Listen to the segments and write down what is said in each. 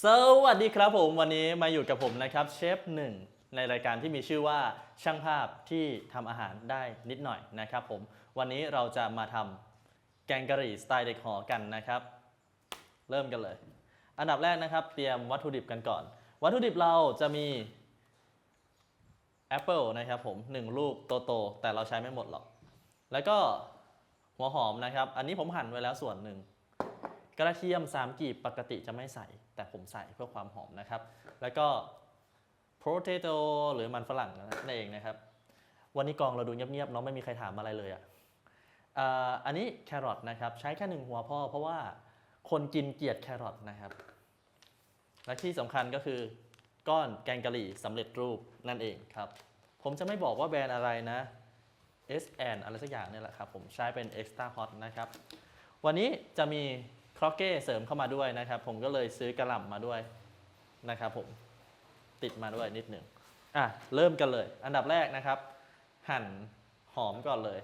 สวัสดีครับผมวันนี้มาอยู่กับผมนะครับเชฟหนึ่งในรายการที่มีชื่อว่าช่างภาพที่ทำอาหารได้นิดหน่อยนะครับผมวันนี้เราจะมาทำแกงกะหรี่สไตล์เด็กหอกันนะครับ เริ่มกันเลย อันดับแรกนะครับ เตรียมวัตถุดิบกันก่อน วัตถุดิบเราจะมีแอปเปิลนะครับผมหนึ่งลูกโตๆแต่เราใช้ไม่หมดหรอก แล้วก็หัวหอมนะครับ อันนี้ผมหั่นไว้แล้วส่วนหนึ่ง กระเทียม 3กีบปกติจะไม่ใส่ ผมใส่เพื่อความหอมนะครับ แล้วก็ potato หรือมันฝรั่งนั่นเองนะครับ วันนี้กองเราดูเงียบๆเนาะไม่มีใครถามอะไรเลยอะ่ะอันนี้แครอทนะครับใช้แค่หนึ่งหัวพ่อ เพราะว่าคนกินเกลียดแครอทนะครับ และที่สำคัญก็คือก้อนแกงกะหรี่สำเร็จรูปนั่นเองครับ ผมจะไม่บอกว่าแบรนด์อะไรนะ S N อะไรสักอย่างเนี่ยแหละครับ ผมใช้เป็น extra hot นะครับ วันนี้จะมี ครอกเก้เสริมเข้ามาด้วยนะครับ ผมก็เลยซื้อกระหล่ำมาด้วยนะครับผมติดมาด้วยนิดหนึ่งอะเริ่มกันเลย อันดับแรกนะครับ หั่นหอมก่อนเลย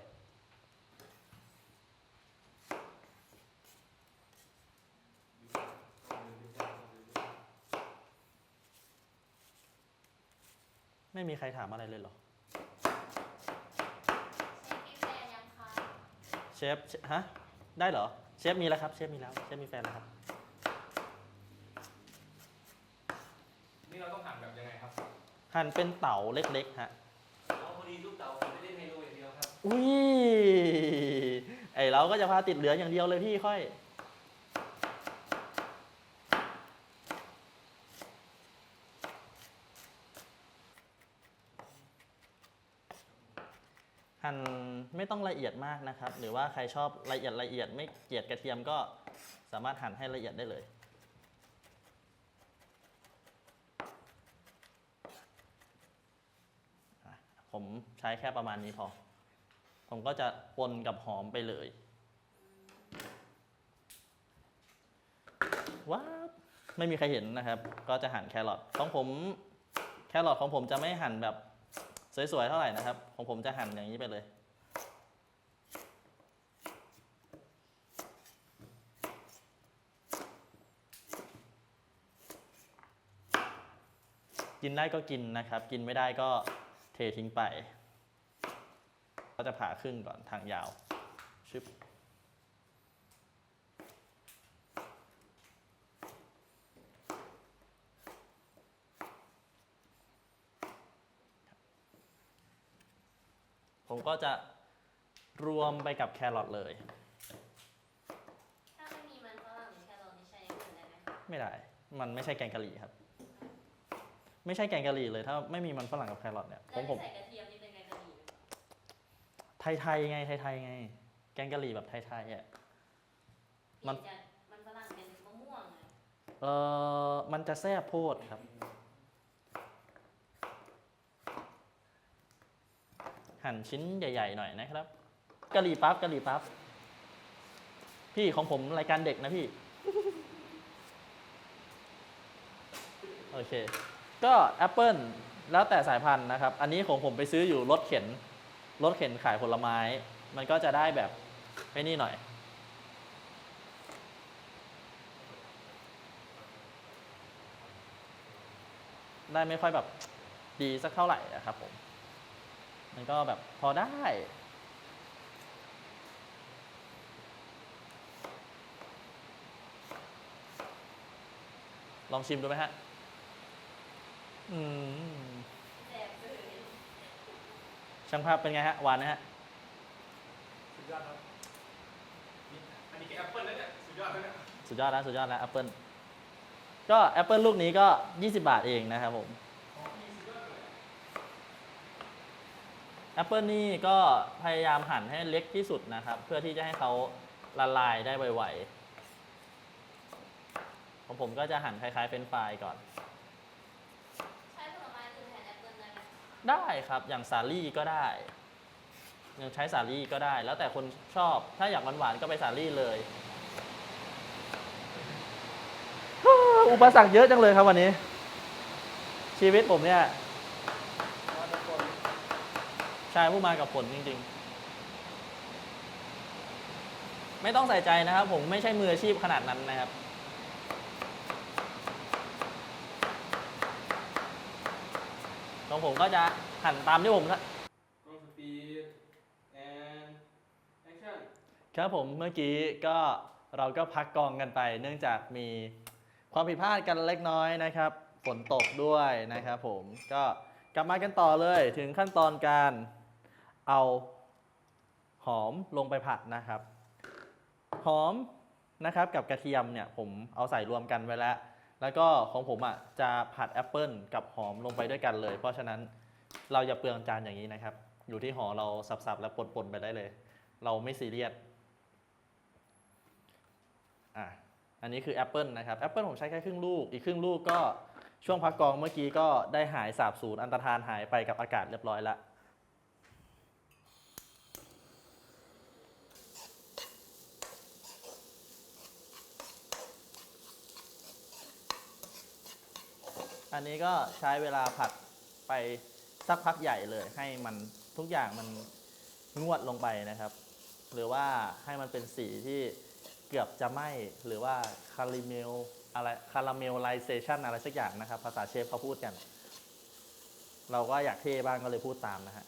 ไม่มีใครถามอะไรเลยเหรอ เชฟเชฟฮะ ได้เหรอ เชฟมีแล้วครับ เชฟมีแล้ว เชฟมีแฟนแล้วครับ นี่เราต้องหั่นแบบยังไงครับหั่นเป็นเต๋าเล็กๆฮะเราพอดีลูกเต๋าผมไม่ได้เล่นไฮโลอย่างเดียวครับ อุ้ยไอเราก็จะพาติดเหลืองอย่างเดียวเลยพี่ค่อย หั่นไม่ต้องละเอียดมากนะครับ หรือว่าใครชอบละเอียดละเอียดไม่เกลียดกระเทียมก็สามารถหั่นให้ละเอียดได้เลยผมใช้แค่ประมาณนี้พอ ผมก็จะปนกับหอมไปเลย ว้าวไม่มีใครเห็นนะครับ ก็จะหั่นแครอทของผม แครอทของผมจะไม่หั่นแบบ สวยๆเท่าไหร่นะครับ ของผมจะหั่นอย่างนี้ไปเลย กินได้ก็กินนะครับ กินไม่ได้ก็เททิ้งไป ก็จะผ่าครึ่งก่อนทางยาวชึบ ผมก็จะรวมไปกับแครอทเลย ถ้าไม่มีมันฝรั่งหรือแครอทนี่ใช้อย่างอื่นได้ไหมคะไม่ได้ มันไม่ใช่แกงกะหรี่ครับ ไม่ใช่แกงกะหรี่เลยถ้าไม่มีมันฝรั่งกับแครอทเนี่ยผแล้วมผมที่ใส่กระเทียมนี่เป็นไงกะหรี่หรือเปล่าไทยๆไงไทยๆไง แกงกะหรี่แบบไทยๆอะ มัน เปลี่ยจากมันฝรั่งเป็นมะม่วงอะเออมันจะแซ่บโพดครับ หั่นชิ้นใหญ่ ๆ หน่อยนะครับกะหรี่ปั๊บกะหรี่ปั๊บพี่ของผมรายการเด็กนะพี่ โอเค ก็แอปเปิลแล้วแต่สายพันธุ์นะครับ อันนี้ของผมไปซื้ออยู่รถเข็น รถเข็นขายผลไม้ มันก็จะได้แบบไอ้นี่หน่อย ได้ไม่ค่อยแบบดีสักเท่าไหร่นะครับผม มันก็แบบพอได้ ลองชิมดูไหมฮะ อืมแสบเลยช่างภาพเป็นไงฮะ หวานนะฮะ สุดยอดครับนี่อันนี้แกแอปเปิลแล้วเนี่ย สุดยอดแล้วเนี่ย สุดยอดแล้ว สุดยอดแล้วแอปเปิลก็แอปเปิลลูกนี้ก็ 20 บาทเองนะครับผม ของพี่สุดยอดเลย แอปเปิลนี่ก็พยายามหั่นให้เล็กที่สุดนะครับ เพื่อที่จะให้เขาละลายได้ไวๆของผมก็จะหั่นคล้ายๆเป็นไฟรายก่อน ใช้ผลไม้อื่นแทนแอปเปิ้ลได้ไหมได้ครับอย่างสาลี่ก็ได้ ยังใช้สาลี่ก็ได้ แล้วแต่คนชอบถ้าอยากหวานๆก็ไปสาลี่เลย อุปสรรคเยอะจังเลยครับวันนี้ ชีวิตผมเนี่ย ช่ผู้มากับผลจริงๆ ไม่ต้องใส่ใจนะครับ ผมไม่ใช่มืออาชีพขนาดนั้นนะครับของผมก็จะหันตามที่ผมนะครับผมเมื่อกี้ก็เราก็พักกองกันไป เนื่องจากมีความผิดพลาดกันเล็กน้อยนะครับฝนตกด้วยนะครับผมก็กลับมากันต่อเลยถึงขั้นตอนการ เอาหอมลงไปผัดนะครับ หอมนะครับกับกระเทียมเนี่ยผมเอาใส่รวมกันไว้แล้ว แล้วก็ของผมอะจะผัดแอปเปิลกับหอมลงไปด้วยกันเลย เพราะฉะนั้นเราอย่าเปลืองจานอย่างนี้นะครับ อยู่ที่หอเราสับๆแล้วปนๆไปได้เลย เราไม่ซีเรียสอะอันนี้คือแอปเปิลนะครับแอปเปิลผมใช้แค่ครึ่งลูก อีกครึ่งลูกก็ช่วงพักกองเมื่อกี้ก็ได้หายสาบสูญอันตรธานหายไปกับอากาศเรียบร้อยแล้ว อันนี้ก็ใช้เวลาผัดไปสักพักใหญ่เลยให้มันทุกอย่างมันงวดลงไปนะครับ หรือว่าให้มันเป็นสีที่เกือบจะไหม้หรือว่าคาราเมลอะไรคาราเมลไลเซชันอะไรสักอย่างนะครับ ภาษาเชฟเขาพูดกัน เราก็อยากเท่บ้างก็เลยพูดตามนะฮะ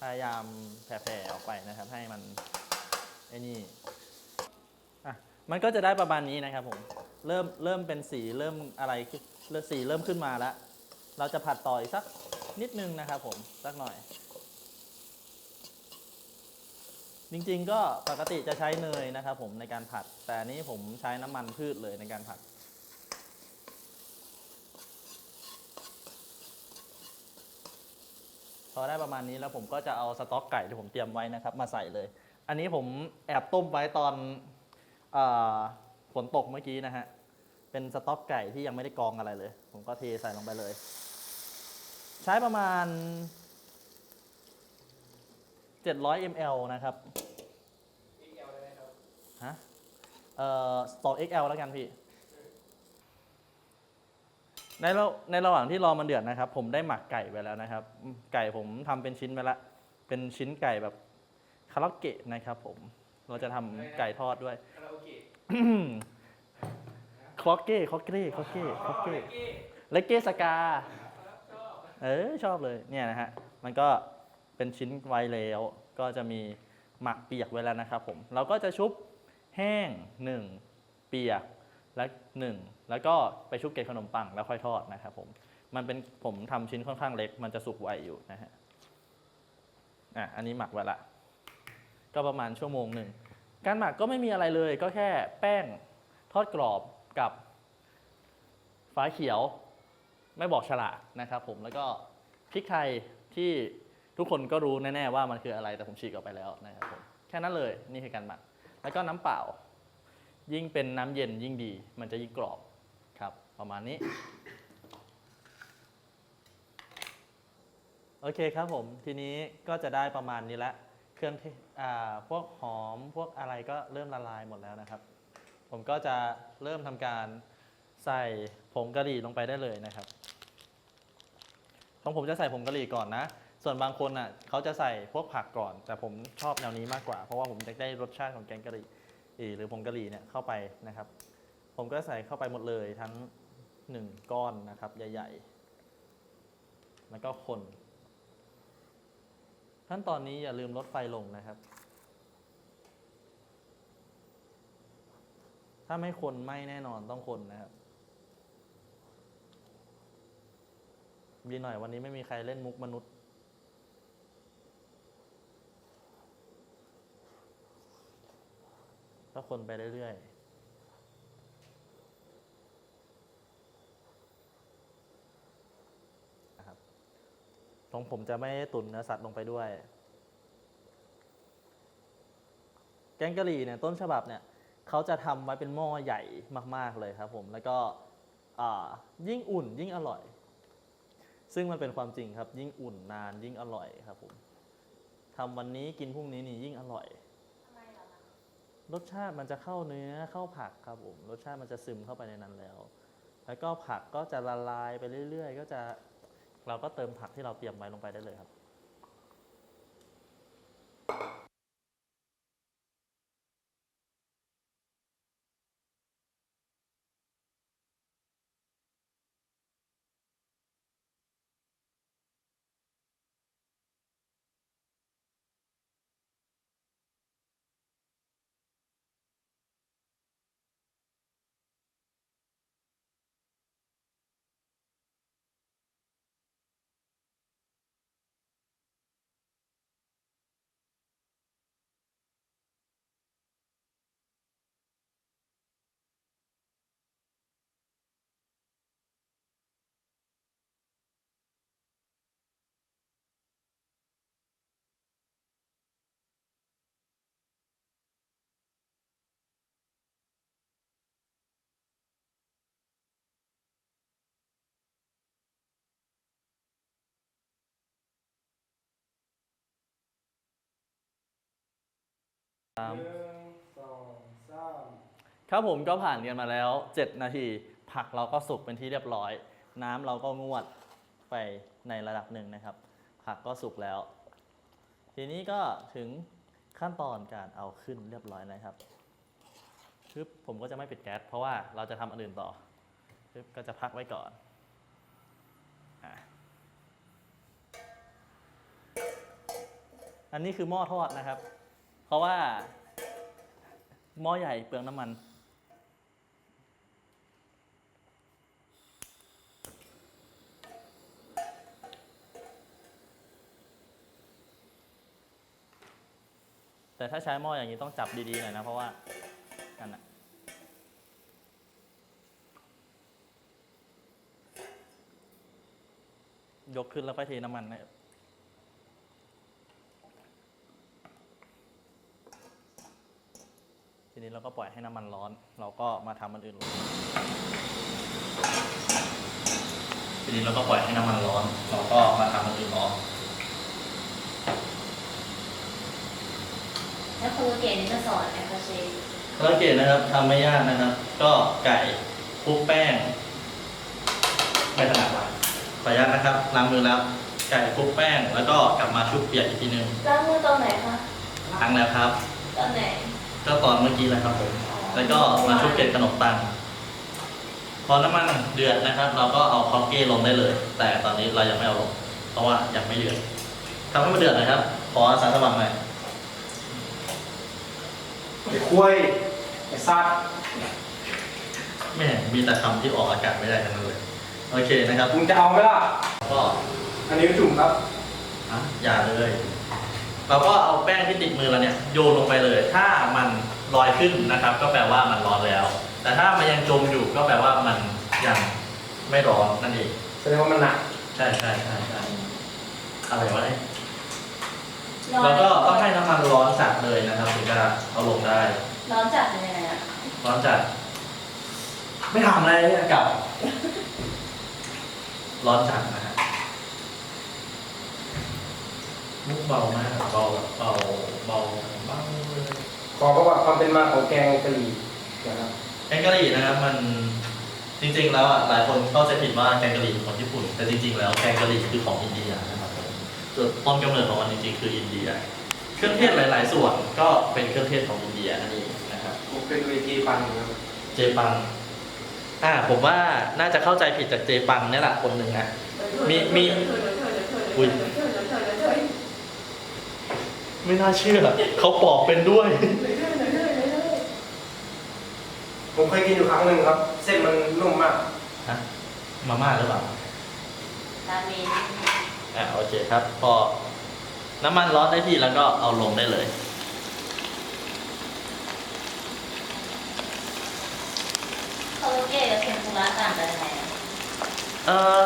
พยายามแผ่ๆออกไปนะครับ ให้มันไอ้นี่อะมันก็จะได้ประมาณนี้นะครับผม เริ่มเริ่มเป็นสีเริ่มอะไรสีเริ่มขึ้นมาแล้ว เราจะผัดต่ออีกสักนิดนึงนะครับผมสักหน่อย จริงๆก็ปกติจะใช้เนยนะครับผมในการผัด แต่นี้ผมใช้น้ำมันพืชเลยในการผัดพอได้ประมาณนี้แล้วผมก็จะเอาสต๊อกไก่ที่ผมเตรียมไว้นะครับ มาใส่เลย อันนี้ผมแอบต้มไว้ตอนอ ฝนตกเมื่อกี้นะฮะ เป็นสต๊อกไก่ที่ยังไม่ได้กรองอะไรเลย ผมก็เทใส่ลงไปเลย ใช้ประมาณ 700 ml นะครับ XL ได้ไหมครับ ฮะ เอ่อ 2XL แล้วกันพี่ ในระในระหว่างที่รอมันเดือดนะครับ ผมได้หมักไก่ไว้แล้วนะครับ ไก่ผมทำเป็นชิ้นไปละ เป็นชิ้นไก่แบบคาราโอเกะนะครับผม เราจะทำไก่ทอดด้วย คาราโอเกะ คลอเก้คอเก้คอเก้คอกเก้ลกเก้สกา เออชอบเลยเนี่ยนะฮะ มันก็เป็นชิ้นไวแล้ว ก็จะมีหมักเปียกไว้แล้วนะครับผม เราก็จะชุบแห้ง 1 เปียกและ1แล้วก็ไปชุบเกล็ดขนมปังแล้วค่อยทอดนะครับผม มันเป็นผมทำชิ้นค่อนข้างเล็ก มันจะสุกไวอยู่นะฮะ อะ อันนี้หมักไว้ละ ก็ประมาณชั่วโมงหนึ่ง การหมักก็ไม่มีอะไรเลยก็แค่แป้งทอดกรอบกับฟ้าเขียวไม่บอกฉลากนะครับผมแล้วก็พริกไทยที่ทุกคนก็รู้แน่ๆว่ามันคืออะไรแต่ผมฉีกออกไปแล้วนะครับผมแค่นั้นเลยนี่คือการหมัก แล้วก็น้ำเปล่า ยิ่งเป็นน้ำเย็นยิ่งดี มันจะยิ่งกรอบครับ ประมาณนี้ โอเคครับผมทีนี้ก็จะได้ประมาณนี้ละ เครื่องเทศอ่าพวกหอมพวกอะไรก็เริ่มละลายหมดแล้วนะครับ ผมก็จะเริ่มทำการใส่ผงกะหรี่ลงไปได้เลยนะครับของผมจะใส่ผงกะหรี่ก่อนนะ ส่วนบางคนอะเขาจะใส่พวกผักก่อน แต่ผมชอบแนวนี้มากกว่า เพราะว่าผมจะได้รสชาติของแกงกะหรี่อีหรือผงกะหรี่เนี่ยเข้าไปนะครับ ผมก็ใส่เข้าไปหมดเลยทั้งหนึ่งก้อนนะครับ ใหญ่ ๆ แล้วก็คน ขั้นตอนนี้อย่าลืมลดไฟลงนะครับ ถ้าไม่คนไม่แน่นอนต้องคนนะครับดีหน่อยวันนี้ไม่มีใครเล่นมุกมนุษย์ ก็คนไปเรื่อยๆนะครับ ตรงผมจะไม่ตุนเนื้อสัตว์ลงไปด้วย แกงกะหรี่เนี่ยต้นฉบับเนี่ยเขาจะทำไว้เป็นหม้อใหญ่มาก ๆเลยครับ ผมแล้วก็อ่ายิ่งอุ่นยิ่งอร่อย ซึ่งมันเป็นความจริงครับ ยิ่งอุ่นนานยิ่งอร่อยครับผมทำวันนี้กินพรุ่งนี้นี่ยิ่งอร่อยทำไมเหรอคะรสชาติมันจะเข้าเนื้อเข้าผักครับผมรสชาติมันจะซึมเข้าไปในนั้นแล้ว แล้วก็ผักก็จะละลายไปเรื่อย ๆ ก็จะ เราก็เติมผักที่เราเตรียมไว้ลงไปได้เลยครับามหนึ่งสองสามครับผมก็ผ่านกันมาแล้ว 7 นาที ผักเราก็สุกเป็นที่เรียบร้อย น้ำเราก็งวดไปในระดับหนึ่งนะครับ ผักก็สุกแล้ว ทีนี้ก็ถึงขั้นตอนการเอาขึ้นเรียบร้อยนะครับปึ๊บผมก็จะไม่ปิดแก๊สเพราะว่าเราจะทำอันอื่นต่อปึ๊บก็จะพักไว้ก่อนอันนี้คือหม้อทอดนะครับ ราะว่าหม้อใหญ่เปลืองน้ำมัน แต่ถ้าใช้หม้ออย่างนี้ต้องจับดีๆหน่อยนะ เพราะว่ากันนะยกขึ้นแล้วค่อยเทน้ำมันนะครับ นี้เราก็ปล่อยให้น้ำมันร้อน เราก็มาทำมันอื่นลงทีนี้เราก็ปล่อยให้น้ำมันร้อน เราก็มาทำมันอื่นร้อนแล้วครูเก๋นี่จะสอนไหมคะเชฟภารกิจนะครับทำไม่ยากนะครับ ก็ไก่คลุกแป้งไม่ถนัดว่ะขออนุญาตนะครับล้างมือแล้วไก่คลุกแป้ง แล้วก็กลับมาชุบเปียกอีกทีหนึงล้างมือตอนไหนคะล้างแล้วครับ ตอนไหน ก็ตอนเมื่อกี้แหละครับผม แล้วก็มาชุบเกล็ดขนมปัง พอน้ำมันเดือดนะครับ เราก็เอาคอฟกี้ลงได้เลย แต่ตอนนี้เรายังไม่เอาลง เพราะว่ายังไม่เดือดทำให้มันเดือดหนะครับ ขออาสาสมัครหน่อยไอ้คุยไอ้ซัดแม่มีแต่คำที่ออกอากาศไม่ได้ทั้งนั้นเลย โอเคนะครับ มึงจะเอาไหมล่ะ ก็อันนี้จุ่มครับ อะอย่าเลย เราก็เอาแป้งที่ติดมือเราเนี่ยโยนลงไปเลย ถ้ามันลอยขึ้นนะครับ ก็แปลว่ามันร้อนแล้ว แต่ถ้ามันยังจมอยู่ก็แปลว่ามันยังไม่ร้อนนั่นเองแสดงว่ามันหนักใช่ใช่ใช่ใช่อะไรวะเนี่ยร้อนแล้วก็ต้องให้น้ำมันร้อนจัดเลยนะครับถึงจะเอาลงได้ ร้อนจัดเป็นยังไงอะร้อนจัด ไม่ทำอะไรเนี่ยกลับ ร้อนจัดนะฮะ มุกเบามากเบาแบบเบาเบาเบาเลยขอประวัติความเป็นมาของแกงกะหรี่นะครับแกงกะหรี่นะครับมันจริง ๆ แล้วอะหลายคนเข้าใจผิดว่าแกงกะหรี่เป็นของญี่ปุ่น แต่จริง ๆ แล้วแกงกะหรี่คือของอินเดียนะครับผมจุดต้นกำเนิดของมันจริงๆคืออินเดีย เครื่องเทศหลาย ๆ ส่วนก็เป็นเครื่องเทศของอินเดียนั่นเองนะครับผมเป็นเวทีปันครับเจปังอ่าผมว่าน่าจะเข้าใจผิดจากเจปังเนี่ยแหละคนหนึ่งอะมีมีอุ้ย ไม่น่าเชื่อ เขาปอกเป็นด้วย ผมเคยกินอยู่ครั้งหนึ่งครับ เส้นมันนุ่มมาก ฮะ มาม่าหรือเปล่า ราเมนอ่าโอเคครับ พอ น้ำมันร้อนได้ที่แล้วก็เอาลงได้เลยคาราเกะกับเทมปุระต่างกันยังไงอะเออ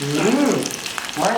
อืมไม่